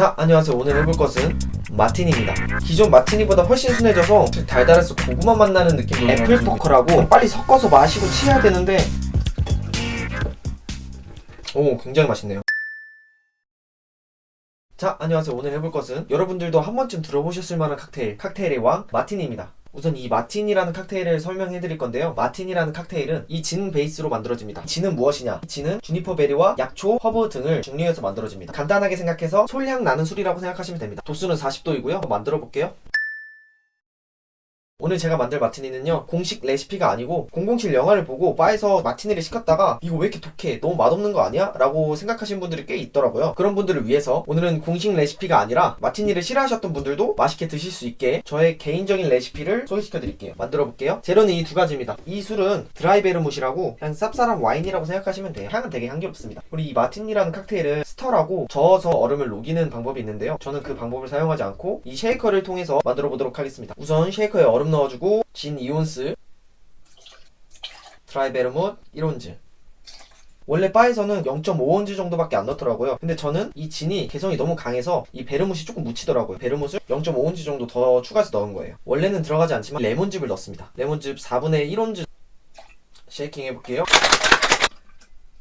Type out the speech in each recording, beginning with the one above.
자, 안녕하세요. 오늘 해볼 것은 마티니입니다. 기존 마티니보다 훨씬 순해져서 달달해서 고구마 맛 나는 느낌 애플 포커라고 빨리 섞어서 마시고 취해야 되는데 오, 굉장히 맛있네요. 자, 안녕하세요. 오늘 해볼 것은 여러분들도 한 번쯤 들어보셨을 만한 칵테일, 칵테일의 왕 마티니입니다. 우선 이 마티니라는 칵테일을 설명해 드릴 건데요. 마티니라는 칵테일은 이 진 베이스로 만들어집니다. 진은 무엇이냐? 이 진은 주니퍼 베리와 약초, 허브 등을 중류해서 만들어집니다. 간단하게 생각해서 솔향 나는 술이라고 생각하시면 됩니다. 도수는 40도이고요. 한번 만들어 볼게요. 오늘 제가 만들 마티니는요 공식 레시피가 아니고 007 영화를 보고 바에서 마티니를 시켰다가 이거 왜 이렇게 독해? 너무 맛없는 거 아니야? 라고 생각하시는 분들이 꽤 있더라고요. 그런 분들을 위해서 오늘은 공식 레시피가 아니라 마티니를 싫어하셨던 분들도 맛있게 드실 수 있게 저의 개인적인 레시피를 소개시켜 드릴게요. 만들어 볼게요. 재료는 이 두 가지입니다. 이 술은 드라이 베르무시라고 그냥 쌉쌀한 와인이라고 생각하시면 돼요. 향은 되게 향기롭습니다. 그리고 이 마티니라는 칵테일은 스터라고 저어서 얼음을 녹이는 방법이 있는데요. 저는 그 방법을 사용하지 않고 이 쉐이커를 통해서 만들어 보도록 하겠습니다. 우선 쉐이커에 얼음 넣어주고 진 이온스 드라이 베르못 1온즈. 원래 바에서는 0.5온즈 정도밖에 안 넣더라고요. 근데 저는 이 진이 개성이 너무 강해서 이 베르못이 조금 묻히더라고요. 베르못을 0.5온즈 정도 더 추가해서 넣은 거예요. 원래는 들어가지 않지만 레몬즙을 넣습니다. 레몬즙 4분의 1온즈. 쉐이킹 해볼게요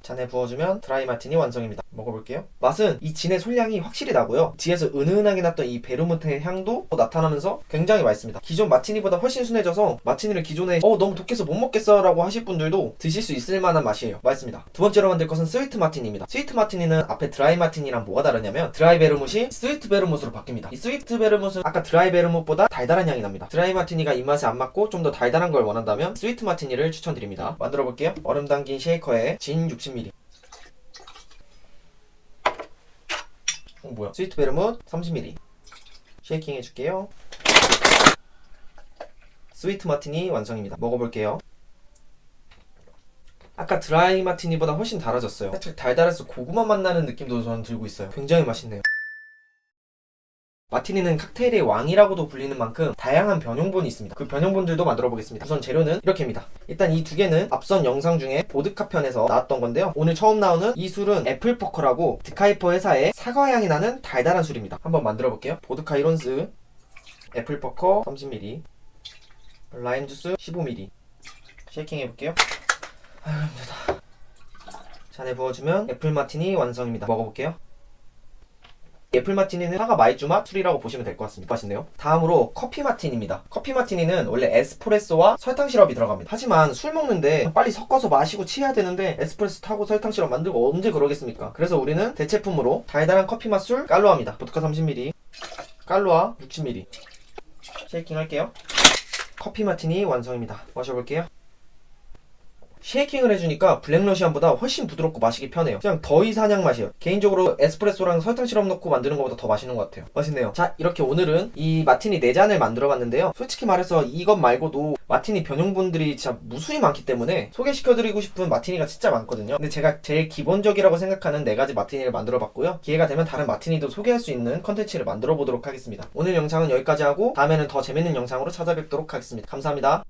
잔에 부어주면 드라이 마티니 완성입니다. 먹어볼게요. 맛은 이 진의 솔향이 확실히 나고요. 뒤에서 은은하게 났던 이 베르무트의 향도 나타나면서 굉장히 맛있습니다. 기존 마티니보다 훨씬 순해져서 마티니를 기존에 어 너무 독해서 못 먹겠어 라고 하실 분들도 드실 수 있을 만한 맛이에요. 맛있습니다. 두 번째로 만들 것은 스위트 마티니입니다. 스위트 마티니는 앞에 드라이 마티니랑 뭐가 다르냐면 드라이 베르무시 스위트 베르무스로 바뀝니다. 이 스위트 베르무스는 아까 드라이 베르무보다 달달한 향이 납니다. 드라이 마티니가 입맛에 안 맞고 좀 더 달달한 걸 원한다면 스위트 마티니를 추천드립니다. 만들어 볼게요. 얼음 담긴 쉐이커에 진 60ml 어, 뭐야? 스위트 베르뭇 30ml. 쉐이킹 해줄게요. 스위트 마티니 완성입니다. 먹어볼게요. 아까 드라이 마티니보다 훨씬 달아졌어요. 살짝 달달해서 고구마 맛 나는 느낌도 저는 들고 있어요. 굉장히 맛있네요. 마티니는 칵테일의 왕이라고도 불리는 만큼 다양한 변형본이 있습니다. 그 변형본들도 만들어 보겠습니다. 우선 재료는 이렇게입니다. 일단 이 두 개는 앞선 영상 중에 보드카 편에서 나왔던 건데요. 오늘 처음 나오는 이 술은 애플포커라고 드카이퍼 회사의 사과향이 나는 달달한 술입니다. 한번 만들어 볼게요. 보드카 1온스, 애플포커 30ml, 라임 주스 15ml. 쉐이킹 해볼게요. 아유 힘들다. 잔에 부어주면 애플 마티니 완성입니다. 먹어볼게요. 애플 마티니는 사과 마이쮸 맛 술이라고 보시면 될 것 같습니다. 맛있네요. 다음으로 커피 마티니입니다. 커피 마티니는 원래 에스프레소와 설탕 시럽이 들어갑니다. 하지만 술 먹는데 빨리 섞어서 마시고 취해야 되는데 에스프레소 타고 설탕 시럽 만들고 언제 그러겠습니까? 그래서 우리는 대체품으로 달달한 커피 맛 술 깔로아입니다. 보드카 30ml, 깔로아 60ml. 쉐이킹 할게요. 커피 마티니 완성입니다. 마셔볼게요. 쉐이킹을 해주니까 블랙러시안보다 훨씬 부드럽고 마시기 편해요. 그냥 더위 사냥 맛이에요. 개인적으로 에스프레소랑 설탕 시럽 넣고 만드는 것보다 더 맛있는 것 같아요. 맛있네요. 자, 이렇게 오늘은 이 마티니 4잔을 만들어 봤는데요. 솔직히 말해서 이것 말고도 마티니 변형분들이 진짜 무수히 많기 때문에 소개시켜드리고 싶은 마티니가 진짜 많거든요. 근데 제가 제일 기본적이라고 생각하는 4가지 마티니를 만들어 봤고요. 기회가 되면 다른 마티니도 소개할 수 있는 컨텐츠를 만들어 보도록 하겠습니다. 오늘 영상은 여기까지 하고 다음에는 더 재밌는 영상으로 찾아뵙도록 하겠습니다. 감사합니다.